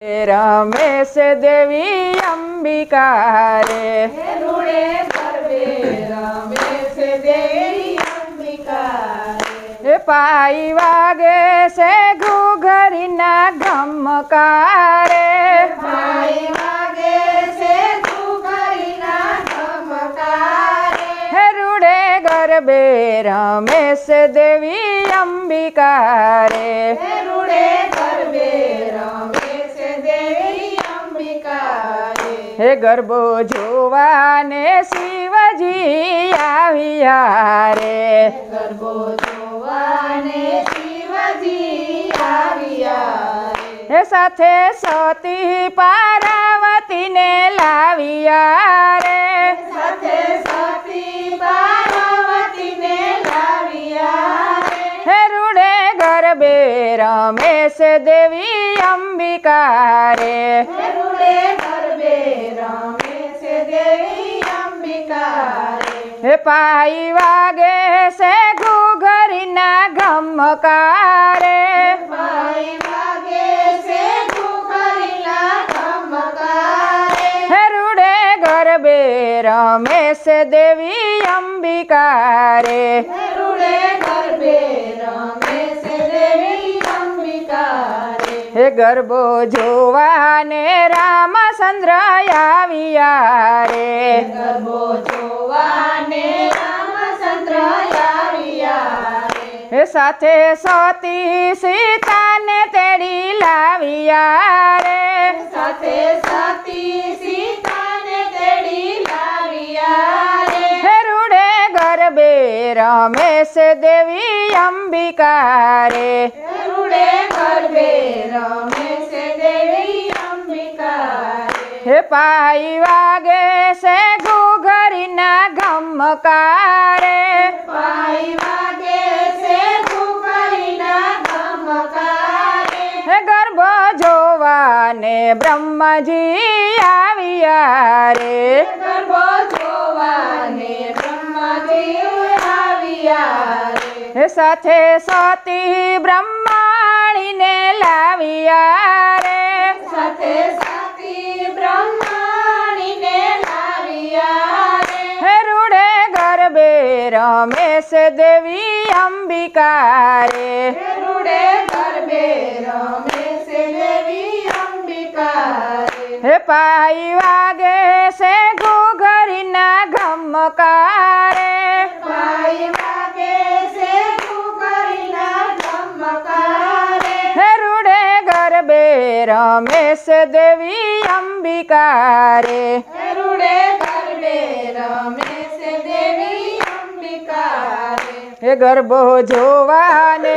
રમેશ દેવી અંબિકા રે પાઈ વાગે છે ઘૂઘરીના ગમકારે ભાઈ વાગે છે ઘૂઘરીના ધમકારે. હે રૂડે ગરબે રમેશ દેવી અંબિકા રે હે ગરબો જોવાને શિવજી આવ્યા રે. ગરબો જોવાને શિવજી આવ્યા હે સાથે સતી પાર્વતીને લાવ્યા રે. સાથે સતી પાર્વતીને લાવ્યા હે રૂડે ગરબે રમેશ દેવી અંબિકા રે. અંબિકા રે. હે પાઈ વાગે છે ઘૂઘરીના ગમકારે ભાઈ વાગે છે ઘૂઘરીના ધમકારે. હે રૂડે ગરબે રમેશ દેવી અંબિકા રે હે રૂડે ગરબે રમે છે દેવી અંબિકા રે. હે ગરબો જોવાને રામચંદ્ર આવ્યા રે ગરબો જોવાને સાથે સતી સીતાને તેડી લાવ્યા રે સાથે સતી સીતાને તેડી લાવ્યા રે. હે રૂડે ગરબે રમેશ દેવી અંબિકા રે રૂડે ગરબે રમે છે દેવી અંબિકા રે. હે પાઈ વાગે છે ઘૂઘરીના ગમકારે પાઈ જોવાને બ્રહ્માજી આવ્યા રે ગરબો જોવાને બ્રહ્માજી આવ્યા રે. હે સાથે સતી બ્રહ્માણીને લાવ્યા રે સાથે સાથી બ્રહ્માણીને લાવ્યા રે. હે રૂડે ગરબે રમેશ દેવી અંબિકા રે રૂડે ગરબે રમે हे पाई वागे से घुघरी न घमकारे पाई वागे से घुघरी न घमकारे हे रुड़े घर बेर रमेश देवी अंबिकारे हे रुड़े घर बेर रमेश देवी अंबिकारे हे गर्भ जोवाने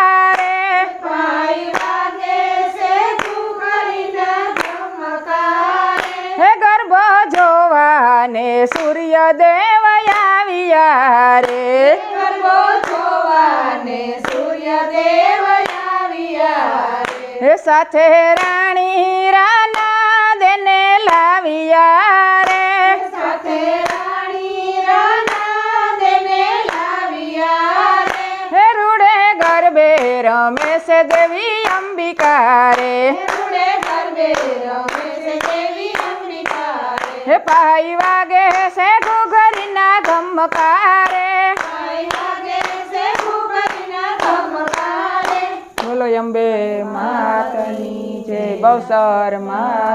સૂર્યદેવ આવ્યા રે ગરબો જોવાને સૂર્યદેવ આવ્યા રે. હે સાથે રાણી રાના દેને લાવ્યા રે સાથે રાણી રાનાદેને લાવ્યા રે. હે રૂડે ગરબે રમેશ દેવી અંબિકા રે હે પાઈ વાગે છે ઘુઘરીના ગમકારે બોલો અંબે માતની જય. બહુ મા